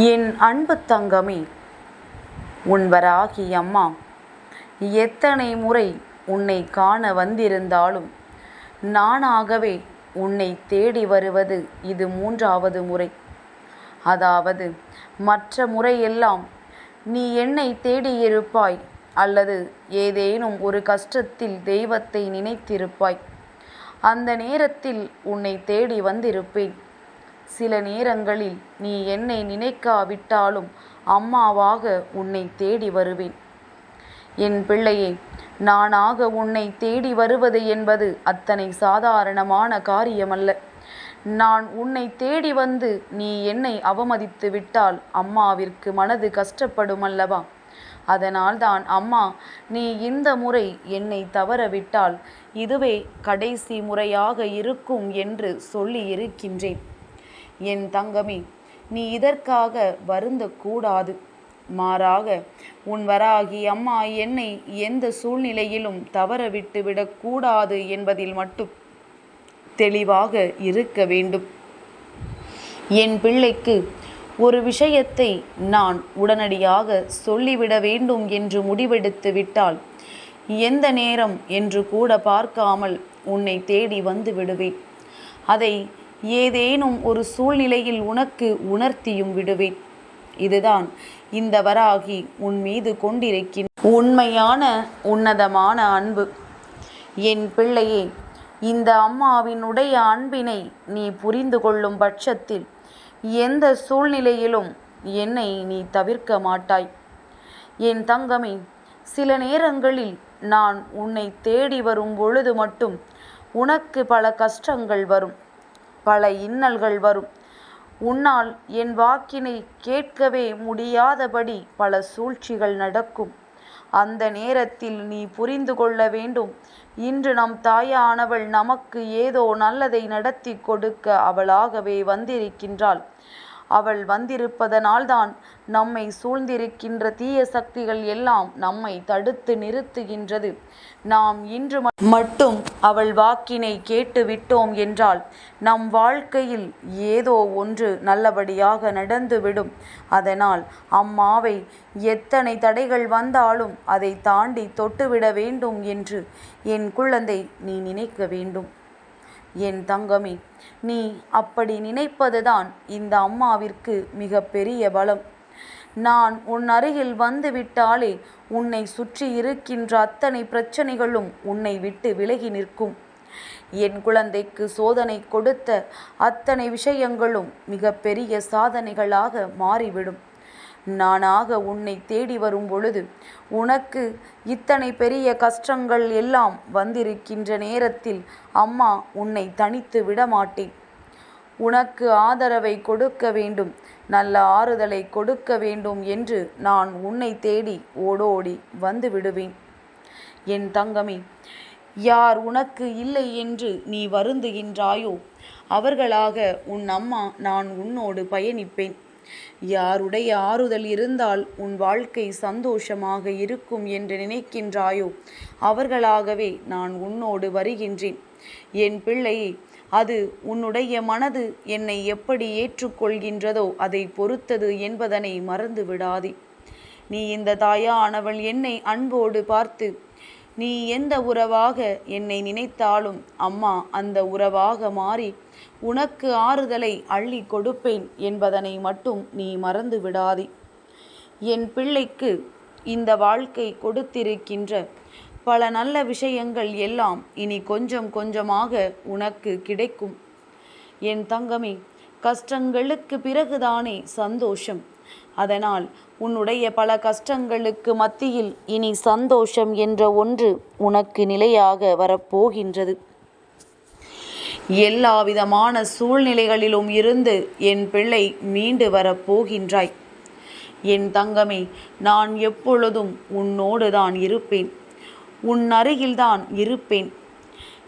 என் அன்பு தங்கமே உன்வராகி அம்மா எத்தனை முறை உன்னை காண வந்திருந்தாலும் நானாகவே உன்னை தேடி வருவது இது மூன்றாவது முறை. அதாவது மற்ற முறையெல்லாம் நீ என்னை தேடியிருப்பாய் அல்லது ஏதேனும் ஒரு கஷ்டத்தில் தெய்வத்தை நினைத்திருப்பாய் அந்த நேரத்தில் உன்னை தேடி வந்திருப்பேன். சில நேரங்களில் நீ என்னை நினைக்காவிட்டாலும் அம்மாவாக உன்னை தேடி வருவேன். என் பிள்ளையே நானாக உன்னை தேடி வருவது என்பது அத்தனை சாதாரணமான காரியமல்ல. நான் உன்னை தேடி வந்து நீ என்னை அவமதித்து விட்டால் அம்மாவிற்கு மனது கஷ்டப்படும் அல்லவா? அதனால்தான் அம்மா நீ இந்த முறை என்னை தவறவிட்டால் இதுவே கடைசி முறையாக இருக்கும் என்று சொல்லி இருக்கின்றேன். என் தங்கமே நீ இதற்காக வருந்தக்கூடாது. மாறாக உன் வராகி அம்மா என்னை எந்த சூழ்நிலையிலும் தவற விட்டு விடக்கூடாது என்பதில் மட்டும் தெளிவாக இருக்க வேண்டும். என் பிள்ளைக்கு ஒரு விஷயத்தை நான் உடனடியாக சொல்லிவிட வேண்டும் என்று முடிவெடுத்து விட்டால் எந்த நேரம் என்று கூட பார்க்காமல் உன்னை தேடி வந்து விடுவேன். அதை ஏதேனும் ஒரு சூழ்நிலையில் உனக்கு உணர்த்தியும் விடுவேன். இதுதான் இந்த வராகி உன் மீது கொண்டிருக்கின் உண்மையான உன்னதமான அன்பு. என் பிள்ளையே இந்த அம்மாவினுடைய அன்பினை நீ புரிந்து கொள்ளும் பட்சத்தில் எந்த சூழ்நிலையிலும் என்னை நீ தவிர்க்க மாட்டாய். என் தங்கமே சில நேரங்களில் நான் உன்னை தேடி வரும் பொழுது மட்டும் உனக்கு பல கஷ்டங்கள் வரும். பல இன்னல்கள் வரும். உன்னால் என் வாக்கினை கேட்கவே முடியாதபடி பல சூழ்ச்சிகள் நடக்கும். அந்த நேரத்தில் நீ புரிந்து கொள்ள வேண்டும். இன்று நம் தாயானவள் நமக்கு ஏதோ நல்லதை நடத்தி கொடுக்க அவளாகவே வந்திருக்கின்றாள். அவள் வந்திருப்பதனால்தான் நம்மை சூழ்ந்திருக்கின்ற தீய சக்திகள் எல்லாம் நம்மை தடுத்து நிறுத்துகின்றது. நாம் இன்று மட்டும் அவள் வாக்கினை கேட்டு விட்டோம் என்றால் நம் வாழ்க்கையில் ஏதோ ஒன்று நல்லபடியாக நடந்துவிடும். அதனால் அம்மாவை எத்தனை தடைகள் வந்தாலும் அதை தாண்டி தொட்டுவிட வேண்டும் என்று என் குழந்தை நீ நினைக்க வேண்டும். என் தங்கமே நீ அப்படி நினைப்பதுதான் இந்த அம்மாவிற்கு மிக பெரிய பலம். நான் உன் அருகில் வந்துவிட்டாலே உன்னை சுற்றி இருக்கின்ற அத்தனை பிரச்சனைகளும் உன்னை விட்டு விலகி நிற்கும். என் குழந்தைக்கு சோதனை கொடுத்த அத்தனை விஷயங்களும் மிக பெரிய சாதனைகளாக மாறிவிடும். நானாக உன்னை தேடி வரும் பொழுது உனக்கு இத்தனை பெரிய கஷ்டங்கள் எல்லாம் வந்திருக்கின்ற நேரத்தில் அம்மா உன்னை தனித்து விடமாட்டேன் உனக்கு ஆதரவை கொடுக்க வேண்டும் நல்ல ஆறுதலை கொடுக்க வேண்டும் என்று நான் உன்னை தேடி ஓடோடி வந்து விடுவேன். என் தங்கமே யார் உனக்கு இல்லை என்று நீ வருந்துகின்றாயோ அவர்களாக உன் அம்மா நான் உன்னோடு பயணிப்பேன். யாருடைய ஆறுதல் இருந்தால் உன் வாழ்க்கை சந்தோஷமாக இருக்கும் என்று நினைக்கின்றாயோ? அவர்களாகவே நான் உன்னோடு வருகின்றேன். என் பிள்ளையே அது உன்னுடைய மனது என்னை எப்படி ஏற்றுக்கொள்கின்றதோ அதை பொறுத்தது என்பதனை மறந்து விடாதே நீ இந்த தாயானவள் என்னை அன்போடு பார்த்து நீ எந்த உறவாக என்னை நினைத்தாலும் அம்மா அந்த உறவாக மாறி உனக்கு ஆறுதலை அள்ளி கொடுப்பேன் என்பதனை மட்டும் நீ மறந்து விடாதே. என் பிள்ளைக்கு இந்த வாழ்க்கை கொடுத்திருக்கின்ற பல நல்ல விஷயங்கள் எல்லாம் இனி கொஞ்சம் கொஞ்சமாக உனக்கு கிடைக்கும். என் தங்கமே கஷ்டங்களுக்கு பிறகுதானே சந்தோஷம். அதனால் உன்னுடைய பல கஷ்டங்களுக்கு மத்தியில் இனி சந்தோஷம் என்ற ஒன்று உனக்கு நிலையாக வரப்போகின்றது. எல்லா விதமான சூழ்நிலைகளிலும் இருந்து என் பிள்ளை மீண்டு வரப்போகின்றாய். என் தங்கமே நான் எப்பொழுதும் உன்னோடு தான் இருப்பேன். உன் அருகில்தான் இருப்பேன்.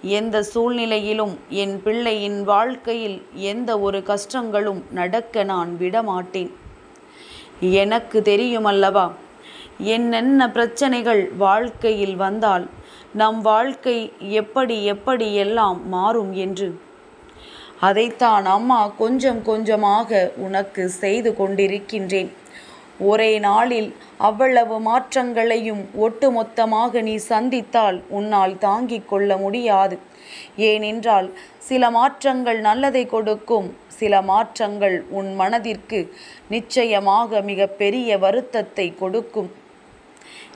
எந்த சூழ்நிலையிலும் என் பிள்ளையின் வாழ்க்கையில் எந்த ஒரு கஷ்டங்களும் நடக்க நான் விடமாட்டேன். எனக்கு தெரியுமல்லவா? என்னென்ன பிரச்சனைகள் வாழ்க்கையில் வந்தால் நம் வாழ்க்கை எப்படி எப்படி எல்லாம் மாறும் என்று? அதைத்தான் அம்மா கொஞ்சம் கொஞ்சமாக உனக்கு செய்து கொண்டிருக்கின்றேன். ஒரே நாளில் அவ்வளவு மாற்றங்களையும் ஒட்டுமொத்தமாக நீ சந்தித்தால் உன்னால் தாங்கிக் கொள்ள முடியாது. ஏனென்றால் சில மாற்றங்கள் நல்லதை கொடுக்கும் சில மாற்றங்கள் உன் மனதிற்கு நிச்சயமாக மிக பெரிய வருத்தத்தை கொடுக்கும்.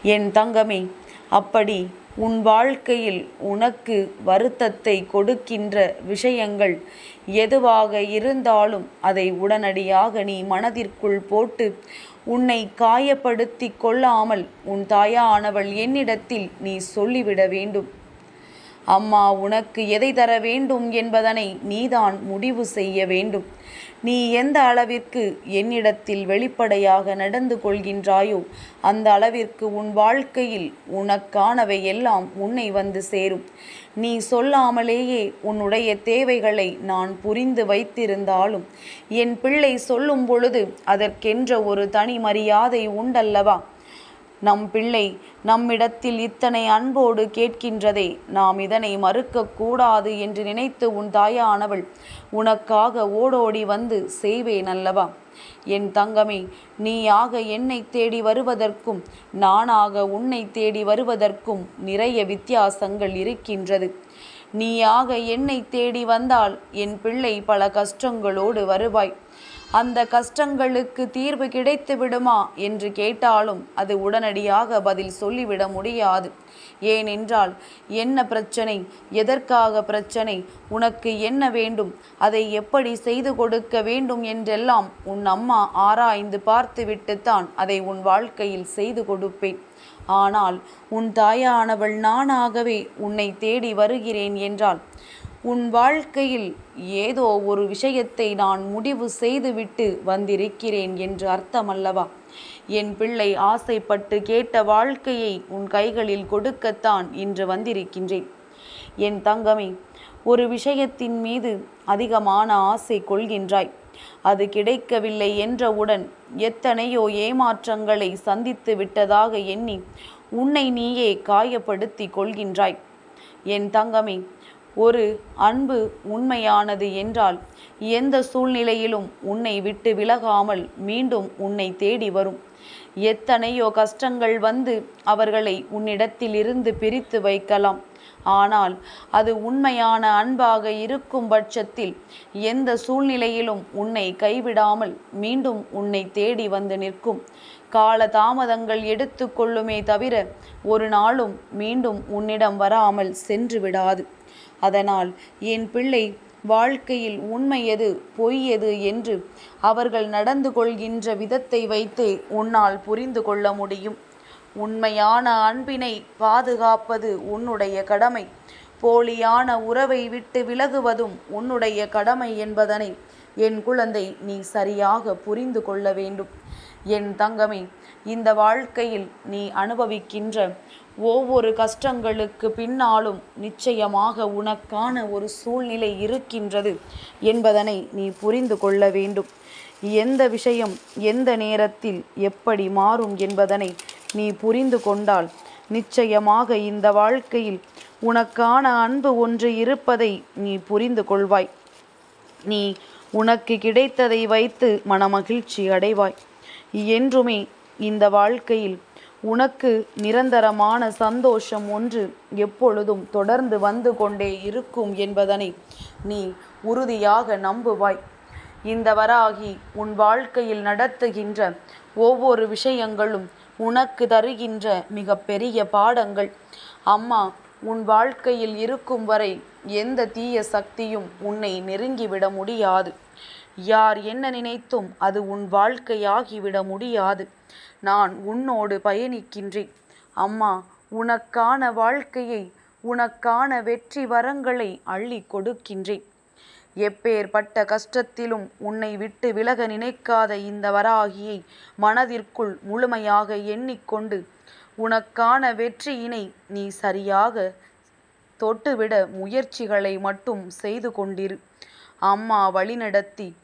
என் தங்கமே அப்படி உன் வாழ்க்கையில் உனக்கு வருத்தத்தை கொடுக்கின்ற விஷயங்கள் எதுவாக இருந்தாலும் அதை உடனடியாக நீ மனதிற்குள் போட்டு உன்னை காயப்படுத்தி கொள்ளாமல் உன் தாயானவள் என்னிடத்தில் நீ சொல்லிவிட வேண்டும். அம்மா உனக்கு எதை தர வேண்டும் என்பதனை நீதான் முடிவு செய்ய வேண்டும். நீ எந்த அளவிற்கு என்னிடத்தில் வெளிப்படையாக நடந்து கொள்கின்றாயோ அந்த அளவிற்கு உன் வாழ்க்கையில் உனக்கானவை எல்லாம் உன்னை வந்து சேரும். நீ சொல்லாமலேயே உன்னுடைய தேவைகளை நான் புரிந்து வைத்திருந்தாலும் என் பிள்ளை சொல்லும் பொழுது அதற்கென்ற ஒரு தனி மரியாதை உண்டல்லவா? நம் பிள்ளை நம்மிடத்தில் இத்தனை அன்போடு கேட்கின்றதே நாம் இதனை மறுக்கக்கூடாது என்று நினைத்து உன் தாயானவள் உனக்காக ஓடோடி வந்து செய்வேன் அல்லவா? என் தங்கமே நீயாக என்னை தேடி வருவதற்கும் நானாக உன்னை தேடி வருவதற்கும் நிறைய வித்தியாசங்கள் இருக்கின்றது. நீயாக என்னை தேடி வந்தால் என் பிள்ளை பல கஷ்டங்களோடு வருவாய். அந்த கஷ்டங்களுக்கு தீர்வு கிடைத்து விடுமா என்று கேட்டாலும் அது உடனடியாக பதில் சொல்லிவிட முடியாது. ஏனென்றால் என்ன பிரச்சனை எதற்காக பிரச்சனை உனக்கு என்ன வேண்டும் அதை எப்படி செய்து கொடுக்க வேண்டும் என்றெல்லாம் உன் அம்மா ஆராய்ந்து பார்த்துவிட்டுத்தான் அதை உன் வாழ்க்கையில் செய்து கொடுப்பேன். ஆனால் உன் தாயானவள் நானாகவே உன்னை தேடி வருகிறேன் என்றால் உன் வாழ்க்கையில் ஏதோ ஒரு விஷயத்தை நான் முடிவு செய்துவிட்டு வந்திருக்கிறேன் என்று அர்த்தமல்லவா? என் பிள்ளை ஆசைப்பட்டு கேட்ட வாழ்க்கையை உன் கைகளில் கொடுக்கத்தான் இன்று வந்திருக்கின்றேன். என் தங்கமே ஒரு விஷயத்தின் மீது அதிகமான ஆசை கொள்கின்றாய். அது கிடைக்கவில்லை என்றவுடன் எத்தனையோ ஏமாற்றங்களை சந்தித்து விட்டதாக எண்ணி உன்னை நீயே காயப்படுத்தி கொள்கின்றாய். என் தங்கமே ஒரு அன்பு உண்மையானது என்றால் எந்த சூழ்நிலையிலும் உன்னை விட்டு விலகாமல் மீண்டும் உன்னை தேடி வரும். எத்தனையோ கஷ்டங்கள் வந்து அவர்களை உன்னிடத்திலிருந்து பிரித்து வைக்கலாம். ஆனால் அது உண்மையான அன்பாக இருக்கும் பட்சத்தில் எந்த சூழ்நிலையிலும் உன்னை கைவிடாமல் மீண்டும் உன்னை தேடி வந்து நிற்கும். கால தாமதங்கள் எடுத்துக்கொள்ளுமே தவிர ஒரு நாளும் மீண்டும் உன்னிடம் வராமல் சென்று விடாது. அதனால் என் பிள்ளை வாழ்க்கையில் உண்மை எது பொய் எது என்று அவர்கள் நடந்து கொள்கின்ற விதத்தை வைத்தே உன்னால் புரிந்து கொள்ள முடியும். உண்மையான அன்பினை பாதுகாப்பது உன்னுடைய கடமை. போலியான உறவை விட்டு விலகுவதும் உன்னுடைய கடமை என்பதனை என் குழந்தை நீ சரியாக புரிந்து கொள்ள வேண்டும். என் தங்கமே இந்த வாழ்க்கையில் நீ அனுபவிக்கின்ற ஒவ்வொரு கஷ்டங்களுக்கு பின்னாலும் நிச்சயமாக உனக்கான ஒரு சூழ்நிலை இருக்கின்றது என்பதனை நீ புரிந்து கொள்ள வேண்டும். எந்த விஷயம் எந்த நேரத்தில் எப்படி மாறும் என்பதனை நீ புரிந்து கொண்டால் நிச்சயமாக இந்த வாழ்க்கையில் உனக்கான அன்பு ஒன்று இருப்பதை நீ புரிந்து கொள்வாய். நீ உனக்கு கிடைத்ததை வைத்து மனமகிழ்ச்சி அடைவாய். என்றுமே இந்த வாழ்க்கையில் உனக்கு நிரந்தரமான சந்தோஷம் ஒன்று எப்பொழுதும் தொடர்ந்து வந்து கொண்டே இருக்கும் என்பதனை நீ உறுதியாக நம்புவாய். இந்த வராகி உன் வாழ்க்கையில் நடத்துகின்ற ஒவ்வொரு விஷயங்களும் உனக்கு தருகின்ற மிக பெரிய பாடங்கள். அம்மா உன் வாழ்க்கையில் இருக்கும் வரை எந்த தீய சக்தியும் உன்னை நெருங்கிவிட முடியாது. யார் என்ன நினைத்தும் அது உன் வாழ்க்கையாகிவிட முடியாது. நான் உன்னோடு பயணிக்கின்றேன். அம்மா உனக்கான வாழ்க்கையை உனக்கான வெற்றி வரங்களை அள்ளி கொடுக்கின்றேன். எப்பேற்பட்ட கஷ்டத்திலும் உன்னை விட்டு விலக நினைக்காத இந்த வராகியை மனதிற்குள் முழுமையாக எண்ணிக்கொண்டு உனக்கான வெற்றியினை நீ சரியாக தொட்டுவிட முயற்சிகளை மட்டும் செய்து கொண்டிரு. அம்மா வழிநடத்தி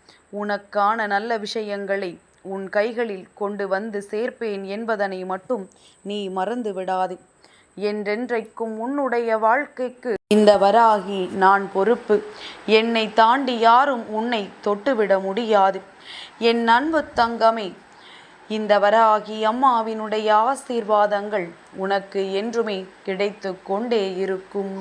உனக்கான நல்ல விஷயங்களை உன் கைகளில் கொண்டு வந்து சேர்ப்பேன் என்பதனை மட்டும் நீ மறந்து விடாதே. என்றென்றைக்கும் உன்னுடைய வாழ்க்கைக்கு இந்த வராகி நான் பொறுப்பு. என்னை தாண்டி யாரும் உன்னை தொட்டுவிட முடியாது. என் அன்பு தங்கமே இந்த வராகி அம்மாவினுடைய ஆசீர்வாதங்கள் உனக்கு என்றுமே கிடைத்து கொண்டே இருக்கும்.